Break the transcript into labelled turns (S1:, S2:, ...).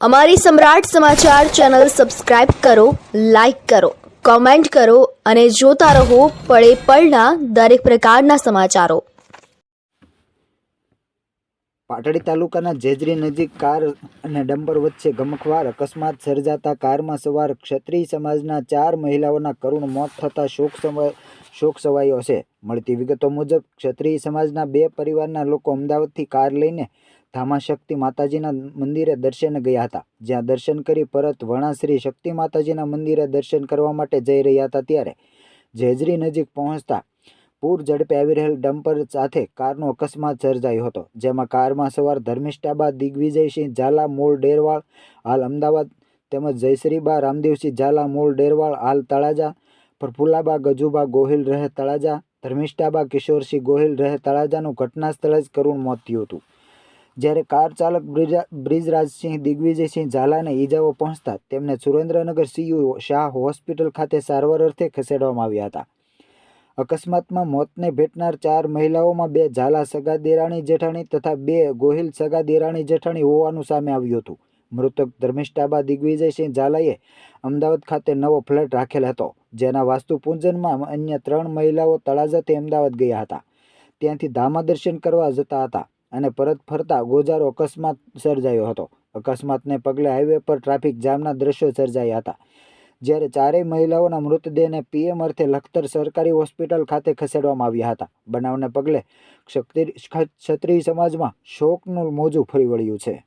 S1: અમારી Samrat Samachar channel subscribe કરો, like કરો, કોમેન્ટ કરો અને જોતા રહો પળે પળના દરેક પ્રકારના સમાચારો.
S2: પાટડી તાલુકાના જેજરી નજીક કાર અને ડમ્પર વચ્ચે ગમખવાર અકસ્માત સર્જાતા કારમાં સવાર ક્ષત્રિય સમાજના ચાર મહિલાઓના કરુણ મોત થતાં શોક શોક સવાયો છે. મળતી વિગતો મુજબ, ક્ષત્રિય સમાજના બે પરિવારના લોકો અમદાવાદથી કાર લઈને ધામાશક્તિ માતાજીના મંદિરે દર્શન ગયા હતા. જ્યાં દર્શન કરી પરત વણાશ્રી શક્તિ માતાજીના મંદિરે દર્શન કરવા માટે જઈ રહ્યા હતા ત્યારે જેજરી નજીક પહોંચતા પૂર ઝડપે આવી રહેલ ડમ્પર સાથે કારનો અકસ્માત સર્જાયો હતો, જેમાં કારમાં સવાર ધર્મિષ્ઠાબા, દિગ્વિજયસિંહ ઝાલા મૂળ ડેરવાળ, હાલ અમદાવાદ તેમજ જયશ્રીબા, રામદેવસિંહ ઝાલા મૂળ ડેરવાળ, હાલ તળાજા પ્રફુલ્લાબા ગજુબા ગોહિલ રહે તળાજા, ધર્મિષ્ઠાબા, કિશોરસિંહ ગોહિલ રહે તળાજાનું ઘટના સ્થળે જ કરુણ મોત થયું હતું. જ્યારે કાર ચાલક બ્રિજા- બ્રિજરાજસિંહ દિગ્વિજયસિંહ ઝાલાને ઈજાઓ પહોંચતા તેમને સુરેન્દ્રનગર સીયુ શાહ હોસ્પિટલ ખાતે સારવાર અર્થે ખસેડવામાં આવ્યા હતા. અકસ્માતમાં મોતને ભેટનાર ચાર મહિલાઓમાં બે ઝાલા સગા દેરાણી જેઠાણી તથા બે ગોહિલ સગા દેરાણી જેઠાણી હોવાનું સામે આવ્યું હતું. મૃતક ધર્મિષ્ઠાબા દિગ્વિજયસિંહ ઝાલાએ અમદાવાદ ખાતે નવો ફ્લેટ રાખેલ હતો, જેના વાસ્તુ પૂજનમાં અન્ય ત્રણ મહિલાઓ તળાજાથી અમદાવાદ ગયા હતા. ત્યાંથી ધામા દર્શન કરવા જતા હતા. અને પરત ફરતા ગોજારો અકસ્માત સર્જાયો હતો. અકસ્માતને પગલે હાઈવે પર ટ્રાફિક જામના દ્રશ્યો સર્જાયા હતા. જ્યારે ચારેય મહિલાઓના મૃતદેહને પીએમ અર્થે લખતર સરકારી હોસ્પિટલ ખાતે ખસેડવામાં આવ્યા હતા. બનાવને પગલે ક્ષત્રિ- ક્ષત્રિય સમાજમાં શોકનું મોજું ફરી વળ્યું છે.